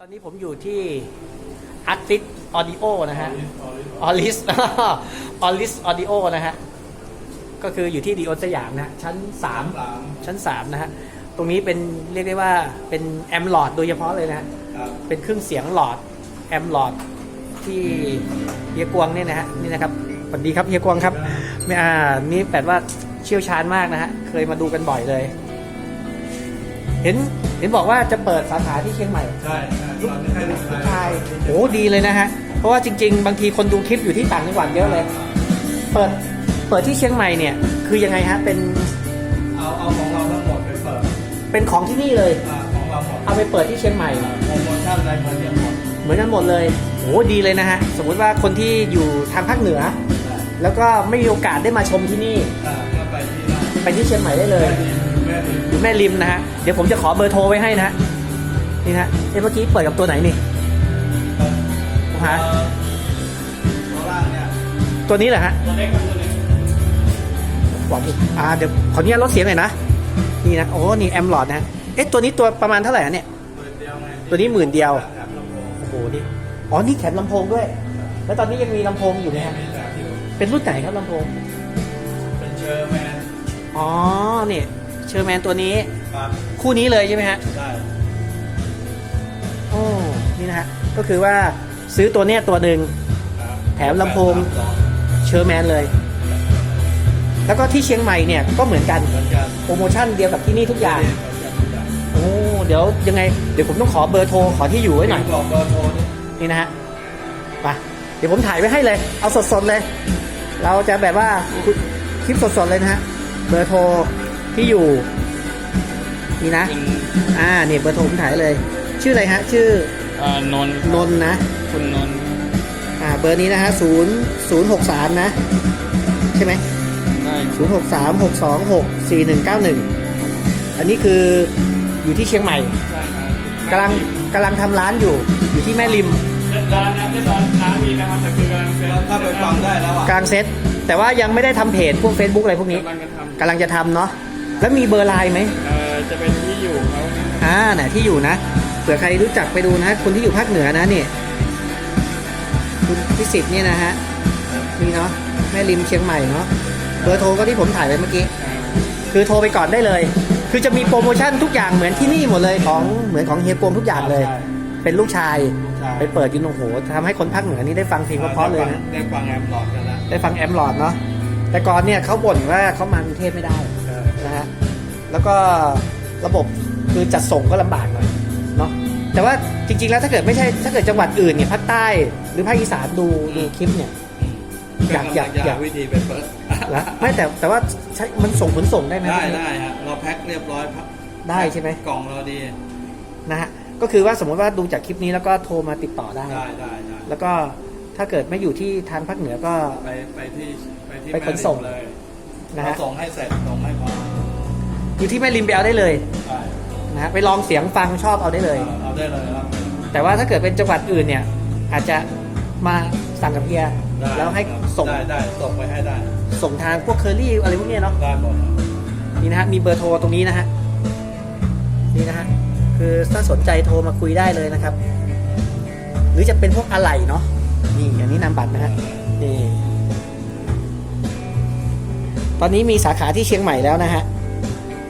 ตอนนี้ผมอยู่ที่ Artist Audio นะฮะออลิสออลิสออดิโอนะฮะ ก็คืออยู่ที่ดีโอสยามนะฮะชั้น 3 ชั้น 3 นะฮะ ตรงนี้เป็นเรียกได้ว่าเป็นแอมหลอดโดยเฉพาะเลยนะฮะครับเป็นเครื่องเสียงหลอดแอมหลอดที่เฮียกวงเนี่ยนะฮะ นี่นะครับ สวัสดีครับเฮียกวงครับไม่อ่านี่แปลว่าเชี่ยวชาญมากนะฮะ เคยมาดูกันบ่อยเลย เห็นเห็นบอกว่าจะเปิดสาขาที่เชียงใหม่ ใช่ใช่ตอนนี้ให้ ลูกลูกชายโอ้ดีเลยนะฮะ เพราะว่าจริง ๆ บางทีคนดูคลิปอยู่ที่ต่างจังหวัดเยอะเลย เปิดเปิดที่เชียงใหม่เนี่ย คือยังไงฮะเป็นเอาเอาของเราทั้งหมดไปเปิดเป็นของที่นี่เลย อ่าของเราหมดเอาไปเปิดที่เชียงใหม่ โปรโมชั่นอะไรเหมือนกันหมดเหมือนกันหมดเลยโอ้ดีเลยนะฮะ สมมุติว่าคนที่อยู่ทางภาคเหนืออ่าแล้วก็ไม่มีโอกาสได้มาชมที่นี่ อ่าก็ไปที่นั่นไปที่เชียงใหม่ได้เลย แม่ดีแม่ดีอยู่แม่ริมนะฮะ เดี๋ยวผมจะขอเบอร์โทรไว้ให้นะฮะ นี่นะฮะเอ้เมื่อกี้เปิดกับตัวไหนนี่ผมหาเอ่อตัวล่างเนี่ยตัวนี้แหละฮะตัวเล็กกับตัวเล็กหวังอีกอ่าเดี๋ยวขออนุญาตลดเสียงหน่อยนะนี่นะโอ้นี่แอมหลอดนะเอ๊ะตัวนี้ตัวประมาณเท่าไหร่อะเนี่ยหมื่นเดียวไงตัวนี้หมื่นเดียวแถมลำโพงโอ้โหนี่อ๋อนี่แถมลำโพงด้วย แล้วตอนนี้ยังมีลำโพงอยู่ไหมฮะมีแถมอยู่เป็นรุ่นไหนครับลำโพงเป็นเชอร์แมนอ๋อนี่เชอร์แมนตัวนี้ครับคู่นี้เลยใช่ไหมฮะได้โอ้ นี่นะฮะก็คือว่าซื้อตัวเนี้ยตัวหนึ่งครับแถมลำโพงสามสองเชอร์แมนเลย แล้วก็ที่เชียงใหม่เนี่ยก็เหมือนกันเหมือนกันโปรโมชั่นเดียวกับที่นี่ทุกอย่างเหมือนกันทุกอย่างโอ้เดี๋ยวยังไงเดี๋ยวผมต้องขอเบอร์โทรขอที่อยู่ไว้หน่อยบอกเบอร์โทรนี่นี่นะฮะไปเดี๋ยวผมถ่ายไว้ให้เลย เอาสดๆเลย เราจะแบบว่าคลิปสดๆเลยนะฮะเบอร์โทรที่อยู่นี่นะคุณอ่าเนี่ยเบอร์โทรผมถ่ายเลย ชื่ออะไรฮะ ชื่อ เอ่อนนท์นนท์นะ คุณนนท์อ่าเบอร์นี้นะฮะศูนย์ศูนย์หกสามนะ ใช่ไหมได้ศูนย์หกสามหกสองหกสี่หนึ่งเก้าหนึ่งอันนี้คืออยู่ที่เชียงใหม่ใช่ครับกำลังกำลังทำร้านอยู่ อยู่ที่แม่ริมร้านนะที่ร้านร้านมีนะครับแต่คือกำลังเซ็นถ้าไปฟังได้แล้วอะกลางเซตแต่ว่ายังไม่ได้ทำเพจพวก Facebook อะไรพวกนี้กำลังจะทกำลังจะทำเนาะแล้วมีเบอร์ไลน์ไหมำเอ่อจะเป็นที่อยู่เขาอ่าไหนที่อยู่นะเผื่อใครรู้จักไปดูนะคนที่อยู่ภาคเหนือนะเนี่ยคุณพิสิทธิ์เนี่ยนะฮะนี่เนาะแม่ริมเชียงใหม่เนาะเบอร์โทรก็ที่ผมถ่ายไปเมื่อกี้ คือโทรไปก่อนได้เลย คือจะมีโปรโมชั่นทุกอย่างเหมือนที่นี่หมดเลยของเหมือนของเฮียกวงทุกอย่างเลยใช่เป็นลูกชายใช่ไปเปิดกินโอ้โหทำให้คนภาคเหนือนี่ได้ฟังเพลงเพราะๆเลยนะได้ฟังแอมหลอดกันแล้วได้ฟังแอมหลอดเนาะแต่ก่อนเนี่ยเขาบ่นว่าเขามากรุงเทพไม่ได้เออนะฮะแล้วก็ระบบคือจัดส่งก็ลำบากหน่อยเนาะ แต่ว่าจริง ๆ แล้วถ้าเกิดไม่ใช่ถ้าเกิดจังหวัดอื่นเนี่ยภาคใต้หรือภาคอีสานดูดูคลิปเนี่ย อยากอยากอยากหวิธีไปเปิดแล้วไม่แต่แต่ว่าใช้มันส่งขนส่งได้ไหม ได้ได้ฮะเราแพ็คเรียบร้อยพับได้ใช่ไหม กล่องเราดีนะฮะก็คือว่าสมมติว่าดูจากคลิปนี้แล้วก็โทรมาติดต่อได้ ได้ได้ได้แล้วก็ถ้าเกิดไม่อยู่ที่ทางภาคเหนือก็ ไปไปที่ไปที่ไปขนส่ง แม่ริมเลยนะเราฮะส่งให้เสร็จส่งให้พออยู่ที่แม่ริมไปเอาได้เลยได้นะฮะไปลองเสียงฟังชอบเอาได้เลยเอาเอา ได้เลยครับ แต่ว่าถ้าเกิดเป็นจังหวัดอื่นเนี่ย อาจจะมาสั่งกับเฮียได้แล้วให้ครับส่งได้ได้ส่งไปให้ได้ส่งทางพวกเคอรี่อะไรพวกเนี้ยเนาะ ได้หมดครับนี่นะฮะ มีเบอร์โทรตรงนี้นะฮะ นี่นะฮะ คือถ้าสนใจโทรมาคุยได้เลยนะครับ หรือจะเป็นพวกอะไหล่เนาะ นี่อันนี้นามบัตรนะฮะ นี่ ตอนนี้มีสาขาที่เชียงใหม่แล้วนะฮะ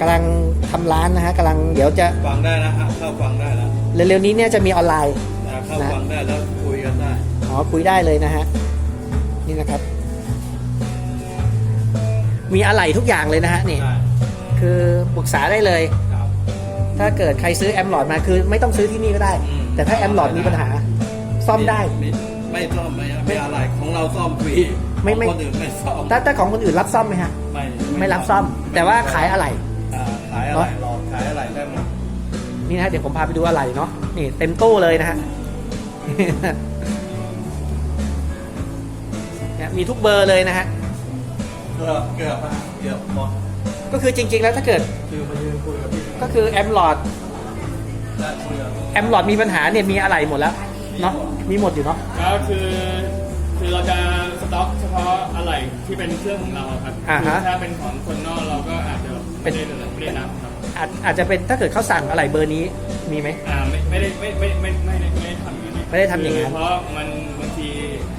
กำลังทำร้านนะฮะกำลังเดี๋ยวจะ ฟังได้นะฮะเข้าฟังได้แล้ว เร็วๆนี้เนี่ยจะมีออนไลน์นะเข้าฟังได้แล้วคุยกันได้อ๋อคุยได้เลยนะฮะ นี่นะครับ มีอะไหล่ทุกอย่างเลยนะฮะนี่ ได้คือปรึกษาได้เลย ครับ ถ้าเกิดใครซื้อแอมหลอดมาคือ ไม่ต้องซื้อที่นี่ก็ได้ อืม แต่ถ้าแอมหลอดมีปัญหา ซ่อมได้ไม่ไม่ซ่อมไม่ไม่อะไรของเราซ่อมฟรีไม่ไม่ ของคนอื่นไม่ซ่อมถ้าถ้าของคนอื่นรับซ่อมไหมฮะ ไม่ไม่รับซ่อม แต่ว่าขายอะไหล่ อ่าขายอะไรหลอดขายอะไรได้หมด นี่นะฮะเดี๋ยวผมพาไปดูอะไหล่เนาะนี่เต็มตู้เลยนะฮะเนี่ยมีทุกเบอร์เลยนะฮะเกือบเกือบอะเกือบหมดก็คือจริง ๆ แล้วถ้าเกิดคือมายืนคุยกับพี่ก็คือแอมหลอดได้คุยกับแอมหลอดมีปัญหาเนี่ยมีอะไหล่หมดแล้วเนาะมีหมดอยู่เนาะก็คือ คือเราจะสต็อกเฉพาะอะไรที่เป็นเครื่องของเราครับอ่าฮะ คือถ้าเป็นของคนนอกเราก็อาจจะไม่ได้ไม่ได้นับครับอาจอาจจะเป็นถ้าเกิดเขาสั่งอะไหล่เบอร์นี้มีไหม อ่าไม่ไม่ได้ไม่ไม่ไม่ไม่ไม่ได้ทำอย่างนั้นเพราะมันบางที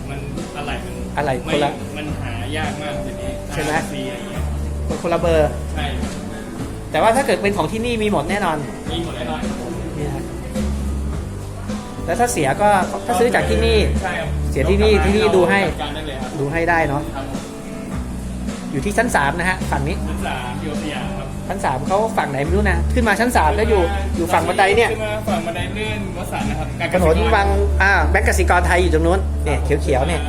มันอะไรมันอะไรไม่คนละมันหายากมากทีนี้ใช่ไหม ฟรีอะไรเงี้ยคนละเบอร์ ใช่แต่ว่าถ้าเกิดเป็นของที่นี่มีหมดแน่นอนมีหมดแน่นอน นี่ฮะ แล้วถ้าเสียก็ถ้าซื้อจากที่นี่ ใช่ครับเสียที่นี่ที่นี่ดูให้ จัดการได้เลยครับดูให้ได้เนาะครับอยู่ที่ชั้นสามนะฮะ ฝั่งนี้ชั้นสามอยู่สยามครับชั้นสามเขาฝั่งไหนไม่รู้นะ ขึ้นมาชั้นสามแล้วอยู่อยู่ฝั่งบันไดเนี่ยขึ้นมาฝั่งบันไดเลื่อนวัดสันนะครับการถนนวังอ่าแบงก์กสิกรไทยอยู่ตรงนู้นเนี่ยเขียวๆเนี่ย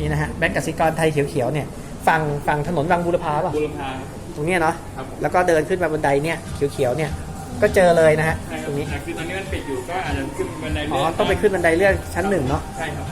นี่นะฮะแบงก์กสิกรไทยเขียวๆเนี่ยฝั่งฝั่งถนนวังบูรพาป่ะบุรพาตรงเนี้ยเนาะครับผม แล้วก็เดินขึ้นมาบันไดเนี่ยเขียวๆเนี่ย ก็เจอเลยนะฮะใช่คตรับรงนี้แต่คือตอนนี้มันปิดอยู่ก็อาจจะขึ้นบันไดอ๋อ เลื่อนต้องไปขึ้นบันไดเลื่อนชั้นหนึ่งเนาะ ใช่ครับ